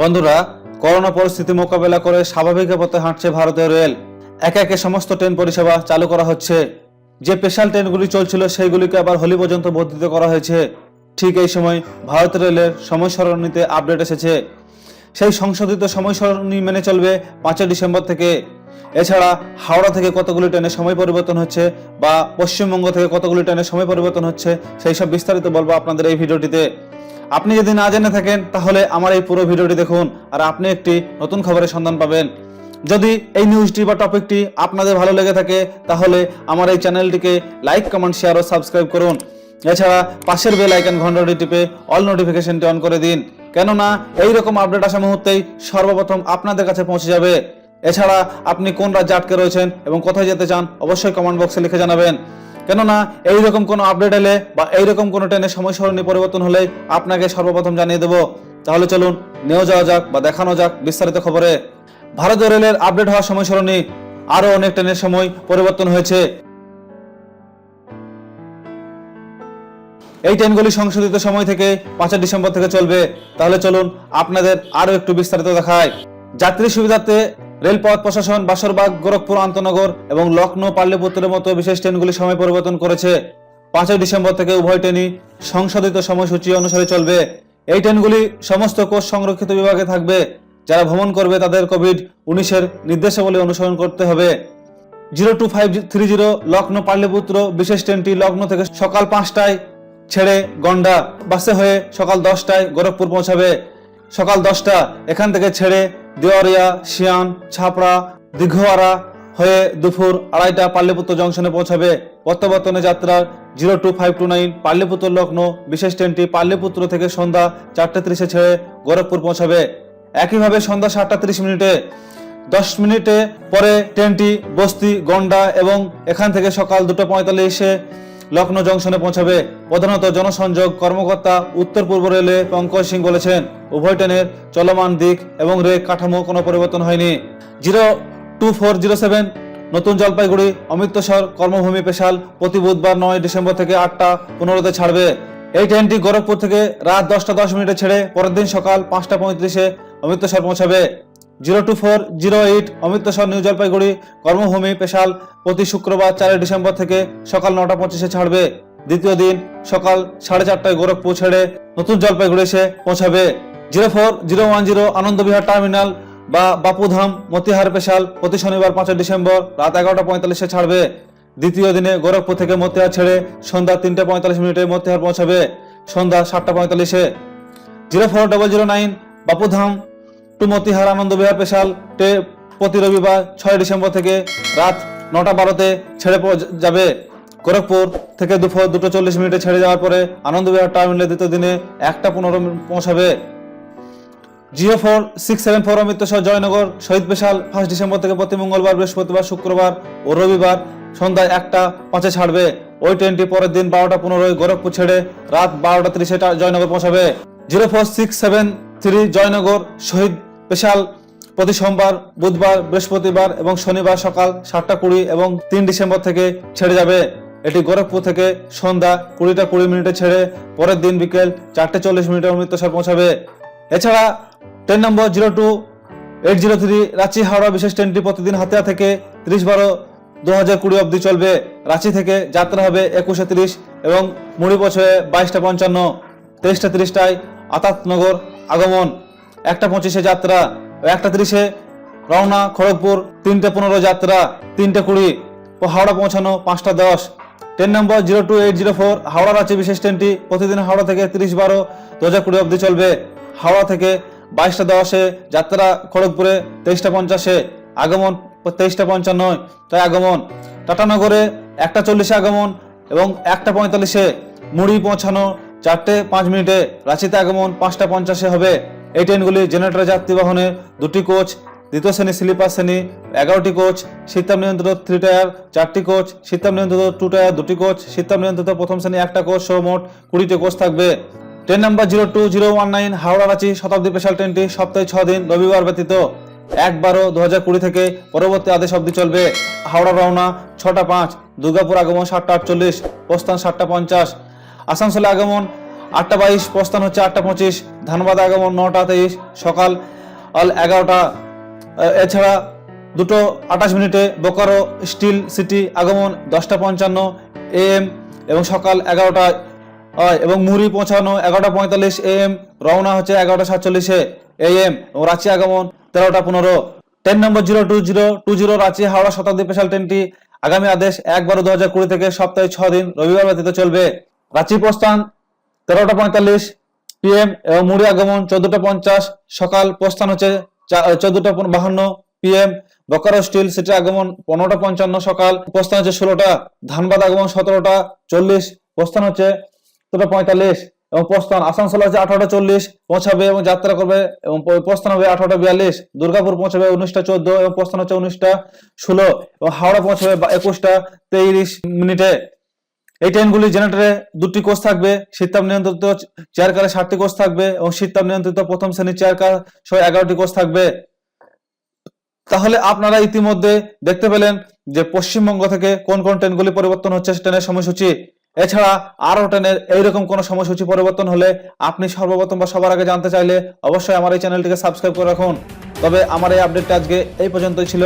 বন্ধুরা, করোনা পরিস্থিতি মোকাবেলা করে স্বাভাবিক পথে হাঁটছে ভারতীয় রেল। একে একে সমস্ত ট্রেন পরিষেবা চালু করা হচ্ছে। যে স্পেশাল ট্রেনগুলি চলছিল, সেইগুলিকে আবার হোলি পর্যন্ত বর্ধিত করা হয়েছে। ঠিক এই সময় ভারত রেলের সময় সারণীতে আপডেট এসেছে। সেই সংশোধিত সময় সারণী মেনে চলবে পাঁচই ডিসেম্বর থেকে। এছাড়া হাওড়া থেকে কতগুলি ট্রেনের সময় পরিবর্তন হচ্ছে বা পশ্চিমবঙ্গ থেকে কতগুলি ট্রেনের সময় পরিবর্তন হচ্ছে, সেই সব বিস্তারিত বলব আপনাদের এই ভিডিওটিতে। আপনি যদি না জেনে থাকেন, তাহলে আমার এই পুরো ভিডিওটি দেখুন আর আপনি একটি নতুন খবরের সন্ধান পাবেন। যদি এই নিউজটি বা টপিকটি আপনাদের ভালো লেগে থাকে, তাহলে আমার এই চ্যানেলটিকে লাইক কমেন্ট শেয়ার ও সাবস্ক্রাইব করুন। এছাড়া পাশের বেল আইকন ঘন্টাটি টিপে অল নোটিফিকেশনটি অন করে দিন। কেননা, এই রকম আপডেট আসা মুহূর্তেই সর্বপ্রথম আপনাদের কাছে পৌঁছে যাবে। এছাড়া আপনি কোন রাজ্যে আটকে রয়েছেন এবং কোথায় যেতে চান, অবশ্যই কমেন্ট বক্সে লিখে জানাবেন। কেননা এইরকম কোনো আপডেট এলে বা এইরকম কোনো ট্রেনের সময় সারণী পরিবর্তন হলে আপনাকে সর্বপ্রথম জানিয়ে দেবো। তাহলে চলুন নেওয়া যাওয়া যাক বা দেখানো যাক বিস্তারিত খবরে। ভারতীয় রেলের আপডেট হওয়ার সময় সারণী, আরও অনেক ট্রেনের সময় পরিবর্তন হয়েছে। এই ট্রেনগুলি সংশোধিত সময় থেকে পাঁচই ডিসেম্বর থেকে চলবে। তাহলে চলুন আপনাদের আরও একটু বিস্তারিত দেখায়। যাত্রী সুবিধার্থে রেলপথ প্রশাসন বাসরবাগ, গোরখপুর আন্তনগর এবং লখনৌ, পাল্লিপুত্রের মতো বিশেষ ট্রেনগুলি সময় পরিবর্তন করেছে। পাঁচই ডিসেম্বর থেকে উভয় ট্রেনই সংশোধিত সময়সূচি অনুসারে চলবে। এই ট্রেনগুলি সমস্ত কোচ সংরক্ষিত বিভাগে থাকবে। যারা ভ্রমণ করবে তাদের কোভিড উনিশের নির্দেশাবলী অনুসরণ করতে হবে। Zero two five three zero Lucknow Pataliputra বিশেষ ট্রেনটি লখনৌ থেকে সকাল পাঁচটায় ছেড়ে গন্ডা বাসে হয়ে সকাল দশটায় গোরখপুর পৌঁছাবে। সকাল দশটা, এখান থেকে ছেড়ে দেওয়ারিয়া শিয়ান, ছাপড়া দীঘোয়ারা হয়ে দুপুর আড়াইটা পাল্লিপুত্র জংশনে পৌঁছাবে প্রত্যাবর্তনে যাত্রার zero two five two nine Pataliputra Lucknow বিশেষ ট্রেনটি পাল্লিপুত্র থেকে সন্ধ্যা চারটে ত্রিশে ছেড়ে গোরখপুর পৌঁছাবে। একইভাবে সন্ধ্যা সাতটা তিরিশ মিনিটে, দশ মিনিটে পরে ট্রেনটি বস্তি, গন্ডা এবং এখান থেকে সকাল দুটো পঁয়তাল্লিশে লখনৌ জংশনে পৌঁছাবে। প্রধানত জনসংযোগ কর্মকর্তা উত্তর পূর্ব রেলে পঙ্কজ সিং বলেছেন, উভয় ট্রেনের চলমান দিক এবং রেক কাঠামো কোনো পরিবর্তন হয়নি। Zero two four zero seven, নতুন জলপাইগুড়ি, অমৃতসর কর্মভূমি পেশাল প্রতি বুধবার নয় ডিসেম্বর থেকে আটটা পনেরোতে ছাড়বে। এই ট্রেনটি গোরখপুর থেকে রাত দশটা দশ মিনিটে ছেড়ে পরের দিন সকাল পাঁচটা পঁয়ত্রিশে অমৃতসর পৌঁছাবে। Zero two four zero eight Amritsar, new Jalpaiguri, Karmabhoomi, special. প্রতি শুক্রবার চারই ডিসেম্বর থেকে সকাল নটা পঁচিশে ছাড়বে। দ্বিতীয় দিন সকাল সাড়ে চারটায় গোরখপুর ছেড়ে নতুন জলপাইগুড়ি এসে পৌঁছাবে। Zero four zero one zero Anand Vihar terminal বা বাপুধাম, মতিহার পেশাল প্রতি শনিবার পাঁচই ডিসেম্বর রাত এগারোটা পঁয়তাল্লিশে ছাড়বে। দ্বিতীয় দিনে গোরখপুর থেকে মতিহার ছেড়ে সন্ধ্যা তিনটে পঁয়তাল্লিশ মিনিটে মতিহার পৌঁছাবে। সন্ধ্যা সাতটা পঁয়তাল্লিশে। Zero four double zero nine Bapudham to Motihari Anand Vihar special টে প্রতি রবিবার ছয় ডিসেম্বর থেকে রাত নটা বারোতে ছেড়ে যাবে গোরখপুর থেকে দুপুর দুটো চল্লিশ মিনিটে ছেড়ে যাওয়ার পরে আনন্দ বিহার টার্মিনালে দ্বিতীয় দিনে একটা পনেরো পৌঁছাবে। Zero four six seven four Amritsar Jaynagar Shaheed special first December থেকে প্রতি মঙ্গলবার, বৃহস্পতিবার, শুক্রবার ও রবিবার সন্ধ্যায় একটা পাঁচে ছাড়বে। ওই ট্রেনটি পরের দিন বারোটা পনেরোই গোরখপুর ছেড়ে রাত বারোটা তিরিশে জয়নগর পৌঁছাবে। Zero four six seven three Jaynagar Shaheed special প্রতি সোমবার, বুধবার, বৃহস্পতিবার এবং শনিবার সকাল সাতটা কুড়ি এবং তিন ডিসেম্বর থেকে ছেড়ে যাবে। এটি গোরখপুর থেকে সন্ধ্যা কুড়িটা কুড়ি মিনিটে ছেড়ে পরের দিন বিকেল চারটে চল্লিশ মিনিটে অমৃতসর পৌঁছাবে। এছাড়া train number zero two eight zero three Ranchi Howrah বিশেষ ট্রেনটি প্রতিদিন হাতিয়া থেকে তিরিশ বারো দু হাজার কুড়ি অবধি চলবে। রাঁচি থেকে যাত্রা হবে একুশে তিরিশ এবং মুড়ি পৌঁছবে বাইশটা পঞ্চান্ন, তেইশটা তিরিশটায় আতাতনগর আগমন। একটা পঁচিশে যাত্রা, একটা তিরিশে রওনা, খড়গপুর, তিনটে পনেরো যাত্রা, তিনটে কুড়ি ও হাওড়া পৌঁছানো, পাঁচটা দশ। Train number zero two eight zero four, Howrah Ranchi বিশেষ ট্রেনটি প্রতিদিন হাওড়া থেকে তিরিশ বারো দু হাজার কুড়ি অবধি চলবে। হাওড়া থেকে বাইশটা দশে, যাত্রা খড়গপুরে তেইশটা পঞ্চাশে, আগমন তেইশটা পঞ্চান্ন তাই আগমন। টাটানগরে একটা চল্লিশে আগমন এবং একটা পঁয়তাল্লিশে মুড়ি পৌঁছানো, চারটে পাঁচ মিনিটে। রাঁচিতে আগমন পাঁচটা পঞ্চাশে হবে। এই ট্রেনগুলি জেনারেটর যাত্রী বাহনে দুটি কোচ, দ্বিতীয় শ্রেণি স্লিপার শ্রেণি, এগারোটি কোচ শীতাপ নিয়ন্ত্রিত থ্রি টায়ার চারটি কোচ শীতাপ নিয়ন্ত্রিত টু টায়ার দুটি কোচ শীতাপ নিয়ন্ত্রিত প্রথম শ্রেণি একটা কোচ সহ মোট কুড়িটি কোচ থাকবে। Train number zero two zero one nine Howrah Ranchi Shatabdi special ট্রেনটি সপ্তাহে ছ দিন রবিবার ব্যতীত। এক বারো দু হাজার কুড়ি থেকে পরবর্তী আদেশ অবধি চলবে। হাওড়া রওনা ছটা পাঁচ, দুর্গাপুর আগমন সাতটা আটচল্লিশ, প্রস্থান সাতটা পঞ্চাশ। আসানসোলে আগমন আটটা বাইশ, প্রস্থান হচ্ছে আটটা পঁচিশ, ধানবাদ আগমন নটা তেইশ, সকাল এগারোটা। এছাড়া দুটো আঠাশ মিনিটে বোকারো স্টিল সিটি আগমন দশটা পঞ্চান্ন এএম এবং সকাল এগারোটা এবং মুড়ি পৌঁছানো এগারোটা পঁয়তাল্লিশ এএম, রওনা হচ্ছে এগারোটা সাতচল্লিশে এএম এবং রাঁচি আগমন তেরোটা পনেরো। Train number zero two zero two zero Ranchi Howrah Shatabdi special ট্রেনটি আগামী আদেশ এক বারো দু হাজার কুড়ি থেকে সপ্তাহে ছ দিন রবিবার ব্যতীত চলবে। রাঁচি প্রস্থান তেরোটা পঁয়তাল্লিশ পিএম এবং মুড়ি আগমন চোদ্দটা পঞ্চাশ, সকাল প্রস্থান হচ্ছে চোদ্দটা বাহান্ন পিএম বকারো স্টিল সিটি আগমন পনেরোটা পঞ্চান্ন সকাল, প্রস্থান হচ্ছে ষোলোটা, ধানবাদ আগমন সতেরোটা, চল্লিশ, প্রস্থান হচ্ছে সতেরোটা পঁয়তাল্লিশ এবং প্রস্থান আসানসোল আছে আঠারোটা চল্লিশ, পৌঁছাবে এবং যাত্রা করবে এবং প্রস্থান হবে আঠারোটা বিয়াল্লিশ, দুর্গাপুর পৌঁছাবে উনিশটা চোদ্দ এবং প্রস্থান হচ্ছে উনিশটা ষোলো এবং হাওড়া পৌঁছাবে একুশটা তেইশ মিনিটে। এই ট্রেনগুলি জেনারেটরে দুটি কোচ থাকবে, শীততাপ নিয়ন্ত্রিত চেয়ার কারে ষাটটি কোচ থাকবে এবং শীততাপ নিয়ন্ত্রিত প্রথম শ্রেণির চেয়ার কার সহ এগারোটি কোচ থাকবে। তাহলে আপনারা ইতিমধ্যে দেখতে পেলেন যে পশ্চিমবঙ্গ থেকে কোন কোন ট্রেনগুলি পরিবর্তন হচ্ছে ট্রেনের সময়সূচি। এছাড়া আরও ট্রেনের এইরকম কোন সময়সূচি পরিবর্তন হলে আপনি সর্বপ্রথম বা সবার আগে জানতে চাইলে অবশ্যই আমার এই চ্যানেলটিকে সাবস্ক্রাইব করে রাখুন। তবে আমার এই আপডেটটা আজকে এই পর্যন্তই ছিল।